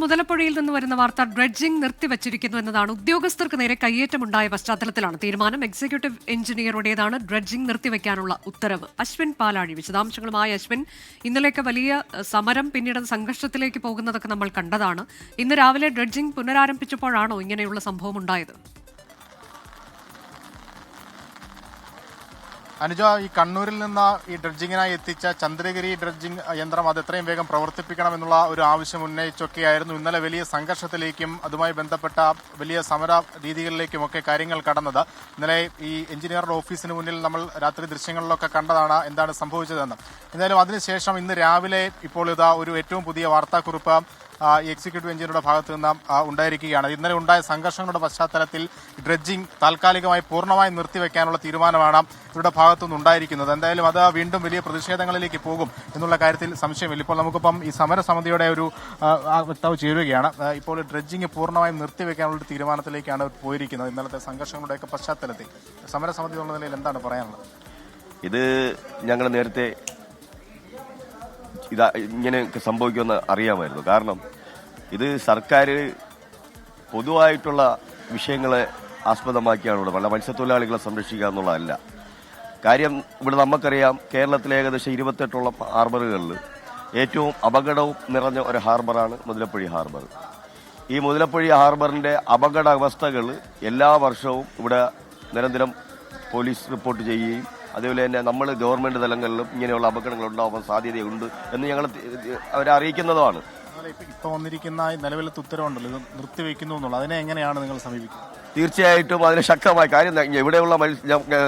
മുതലപ്പുഴയിൽ നിന്ന് വരുന്ന വാർത്ത ഡ്രഡ്ജിംഗ് നിർത്തിവച്ചിരിക്കുന്നു എന്നതാണ്. ഉദ്യോഗസ്ഥർക്ക് നേരെ കയ്യേറ്റമുണ്ടായ പശ്ചാത്തലത്തിലാണ് തീരുമാനം. എക്സിക്യൂട്ടീവ് എഞ്ചിനീയറുടേതാണ് ഡ്രഡ്ജിംഗ് നിർത്തിവെക്കാനുള്ള ഉത്തരവ്. അശ്വിൻ പാലാഴി വിശദാംശങ്ങളുമായി അശ്വിൻ. ഇന്നലെയൊക്കെ വലിയ സമരം പിന്നീട് സംഘർഷത്തിലേക്ക് പോകുന്നതൊക്കെ നമ്മൾ കണ്ടതാണ്. ഇന്ന് രാവിലെ ഡ്രഡ്ജിംഗ് പുനരാരംഭിച്ചപ്പോഴാണോ ഇങ്ങനെയുള്ള സംഭവം ഉണ്ടായത് അനുജ ഈ കണ്ണൂരിൽ നിന്ന് ഈ ഡ്രഡ്ജിങ്ങിനായി എത്തിച്ച ചന്ദ്രഗിരി ഡ്രഡ്ജിംഗ് യന്ത്രം അത് എത്രയും വേഗം പ്രവർത്തിപ്പിക്കണം എന്നുള്ള ഒരു ആവശ്യം ഉന്നയിച്ചൊക്കെയായിരുന്നു. ഇന്നലെ വലിയ സംഘർഷത്തിലേക്കും അതുമായി ബന്ധപ്പെട്ട വലിയ സമര രീതികളിലേക്കും ഒക്കെ കാര്യങ്ങൾ കടന്നത്. ഇന്നലെ ഈ എഞ്ചിനീയറുടെ ഓഫീസിന് മുന്നിൽ നമ്മൾ രാത്രി ദൃശ്യങ്ങളിലൊക്കെ കണ്ടതാണ് എന്താണ് സംഭവിച്ചതെന്ന്. എന്തായാലും അതിനുശേഷം ഇന്ന് രാവിലെ ഇപ്പോൾ ഇതാ ഒരു ഏറ്റവും പുതിയ വാർത്താക്കുറിപ്പ് എക്സിക്യൂട്ടീവ് എഞ്ചിനീയറുടെ ഭാഗത്തു നിന്ന് ഉണ്ടായിരിക്കുകയാണ്. ഇന്നലെ ഉണ്ടായ സംഘർഷങ്ങളുടെ പശ്ചാത്തലത്തിൽ ഡ്രഡ്ജിംഗ് താൽക്കാലികമായി പൂർണമായി നിർത്തിവെക്കാനുള്ള തീരുമാനമാണ് ഇവരുടെ ഭാഗത്തുനിന്ന് ഉണ്ടായിരിക്കുന്നത്. എന്തായാലും അത് വീണ്ടും വലിയ പ്രതിഷേധങ്ങളിലേക്ക് പോകും എന്നുള്ള കാര്യത്തിൽ സംശയമില്ല. ഇപ്പോൾ നമുക്കിപ്പം ഈ സമരസമിതിയുടെ ഒരു വക്താവ് ചേരുകയാണ്. ഇപ്പോൾ ഡ്രഡ്ജിംഗ് പൂർണമായും നിർത്തിവെക്കാനുള്ള തീരുമാനത്തിലേക്കാണ് പോയിരിക്കുന്നത് ഇന്നലത്തെ സംഘർഷങ്ങളുടെയൊക്കെ പശ്ചാത്തലത്തിൽ. സമരസമിതി എന്നുള്ള നിലയിൽ എന്താണ് പറയാനുള്ളത്? ഇത് ഞങ്ങൾ നേരത്തെ ഇതാ ഇങ്ങനെ സംഭവിക്കുമെന്ന് അറിയാമായിരുന്നു. കാരണം ഇത് സർക്കാർ പൊതുവായിട്ടുള്ള വിഷയങ്ങളെ ആസ്പദമാക്കിയാണ് ഇവിടെ. പല മത്സ്യത്തൊഴിലാളികളെ സംരക്ഷിക്കുക എന്നുള്ളതല്ല. കാര്യം ഇവിടെ നമുക്കറിയാം കേരളത്തിലെ ഏകദേശം ഇരുപത്തെട്ടോളം ഹാർബറുകളിൽ ഏറ്റവും അപകടവും നിറഞ്ഞ ഒരു ഹാർബറാണ് മുതലപ്പുഴി ഹാർബർ. ഈ മുതലപ്പുഴി ഹാർബറിന്റെ അപകട അവസ്ഥകൾ എല്ലാ വർഷവും ഇവിടെ നിരന്തരം പോലീസ് റിപ്പോർട്ട് ചെയ്യുകയും അതേപോലെ തന്നെ നമ്മൾ ഗവൺമെന്റ് തലങ്ങളിലും ഇങ്ങനെയുള്ള അപകടങ്ങൾ ഉണ്ടാവാൻ സാധ്യതയുണ്ട് എന്ന് ഞങ്ങൾ അവരെ അറിയിക്കുന്നതുമാണ്. ഇപ്പൊ- വന്നിരിക്കുന്ന നിലവിലത്തെ ഉത്തരവുണ്ടല്ലോ ഇത് നിർത്തിവെക്കുന്നു എന്നുള്ളത്. അതിനെ എങ്ങനെയാണ് നിങ്ങൾ സമീപിക്കുന്നത്? തീർച്ചയായിട്ടും അതിന് ശക്തമായ കാര്യം എവിടെയുള്ള ഇവിടെയുള്ള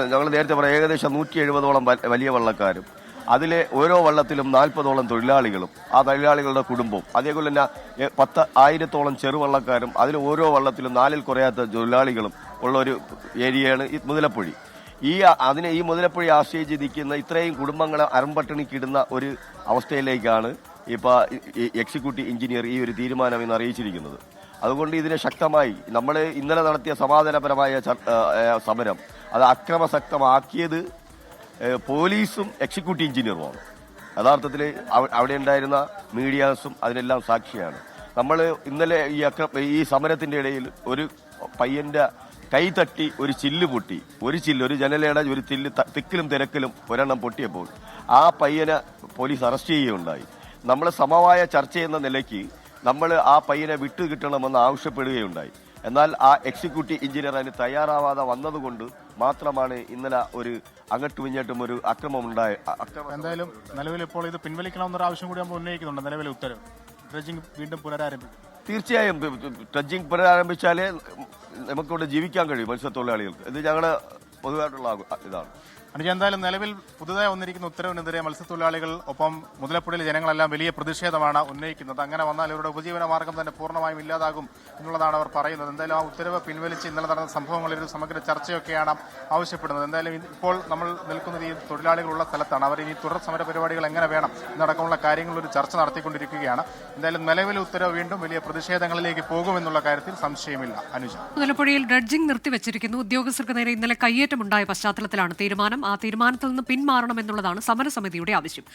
ഞങ്ങൾ നേരത്തെ പറയാം ഏകദേശം നൂറ്റി എഴുപതോളം വലിയ വള്ളക്കാരും അതിലെ ഓരോ വള്ളത്തിലും നാൽപ്പതോളം തൊഴിലാളികളും ആ തൊഴിലാളികളുടെ കുടുംബവും അതേപോലെ തന്നെ പത്ത് ആയിരത്തോളം ചെറുവള്ളക്കാരും അതിലെ ഓരോ വള്ളത്തിലും നാലിൽ കുറയാത്ത തൊഴിലാളികളും ഉള്ള ഒരു ഏരിയയാണ് മുതലപ്പുഴി. ഈ അതിനെ ഈ മുതലപ്പുഴ ആശ്രയിച്ചിരിക്കുന്ന ഇത്രയും കുടുംബങ്ങളെ അരമ്പട്ടിണിക്കിടുന്ന ഒരു അവസ്ഥയിലേക്കാണ് ഇപ്പൊ എക്സിക്യൂട്ടീവ് എഞ്ചിനീയർ ഈ ഒരു തീരുമാനം ഇന്ന് അറിയിച്ചിരിക്കുന്നത്. അതുകൊണ്ട് ഇതിനെ ശക്തമായി നമ്മൾ ഇന്നലെ നടത്തിയ സമാധാനപരമായ സമരം അത് അക്രമസക്തമാക്കിയത് പോലീസും എക്സിക്യൂട്ടീവ് എഞ്ചിനീയറുമാണ് യഥാർത്ഥത്തിൽ അവിടെ ഉണ്ടായിരുന്ന മീഡിയാസും അതിനെല്ലാം സാക്ഷിയാണ്. നമ്മൾ ഇന്നലെ ഈ അക്ര ഈ സമരത്തിന്റെ ഇടയിൽ ഒരു പയ്യന്റെ കൈ തട്ടി ഒരു ചില്ല് പൊട്ടി. ഒരു ചില്ല് ഒരു ജനലയുടെ ഒരു ചില്ല് തിക്കിലും തിരക്കിലും ഒരെണ്ണം പൊട്ടിയപ്പോൾ ആ പയ്യനെ പോലീസ് അറസ്റ്റ് ചെയ്യുകയുണ്ടായി. നമ്മൾ സമവായ ചർച്ച എന്ന നിലയ്ക്ക് നമ്മൾ ആ പയ്യനെ വിട്ടു കിട്ടണമെന്ന് ആവശ്യപ്പെടുകയുണ്ടായി. എന്നാൽ ആ എക്സിക്യൂട്ടീവ് എഞ്ചിനീയർ അതിന് തയ്യാറാവാതെ വന്നതുകൊണ്ട് മാത്രമാണ് ഇന്നലെ ഒരു അങ്ങോട്ടും ഇങ്ങോട്ടും ഒരു അക്രമം ഉണ്ടായ എന്തായാലും നിലവിൽ ഇപ്പോൾ ഇത് പിൻവലിക്കണമെന്നൊരു ആവശ്യം കൂടി നമ്മൾ ഉന്നയിക്കുന്നുണ്ട്. നിലവിലെ ഉത്തരവ്. വീണ്ടും പുനരാരംഭിക്കും. തീർച്ചയായും. ട്രഡ്ജിങ് പുനരാരംഭിച്ചാലേ നമുക്കിവിടെ ജീവിക്കാൻ കഴിയും മത്സ്യത്തൊഴിലാളികൾക്ക്. ഇത് ഞങ്ങളുടെ പൊതുവായിട്ടുള്ള ഇതാണ്. അനുജ എന്തായാലും നിലവിൽ പുതുതായി വന്നിരിക്കുന്ന ഉത്തരവിനെതിരെ മത്സ്യത്തൊഴിലാളികൾ ഒപ്പം മുതലപ്പുഴയിലെ ജനങ്ങളെല്ലാം വലിയ പ്രതിഷേധമാണ് ഉന്നയിക്കുന്നത്. അങ്ങനെ വന്നാൽ ഇവരുടെ ഉപജീവന മാർഗം തന്നെ പൂർണമായും ഇല്ലാതാകും എന്നുള്ളതാണ് അവർ പറയുന്നത്. എന്തായാലും ആ ഉത്തരവ് പിൻവലിച്ച് ഇന്നലെ നടന്ന സംഭവങ്ങളിൽ ഒരു സമഗ്ര ചർച്ചയൊക്കെയാണ് ആവശ്യപ്പെടുന്നത്. എന്തായാലും ഇപ്പോൾ നമ്മൾ നിൽക്കുന്നത് ഈ തൊഴിലാളികളുള്ള സ്ഥലത്താണ്. അവർ ഇനി തുടർ സമര പരിപാടികൾ എങ്ങനെ വേണം? എന്നടക്കമുള്ള കാര്യങ്ങളൊരു ചർച്ച നടത്തിക്കൊണ്ടിരിക്കുകയാണ്. എന്തായാലും നിലവിലെ ഉത്തരവ് വീണ്ടും വലിയ പ്രതിഷേധങ്ങളിലേക്ക് പോകുമെന്നുള്ള കാര്യത്തിൽ സംശയമില്ല. അനുജ. മുതലപ്പുഴയിൽ ഡ്രഡ്ജിംഗ് നിർത്തിവച്ചിരിക്കുന്നു. ഉദ്യോഗസ്ഥർക്ക് നേരെ ഇന്നലെ കയ്യേറ്റമുണ്ടായ പശ്ചാത്തലത്തിലാണ് തീരുമാനം. ആ തീരുമാനത്തിൽ നിന്ന് പിന്മാറണമെന്നുള്ളതാണ് സമരസമിതിയുടെ ആവശ്യം.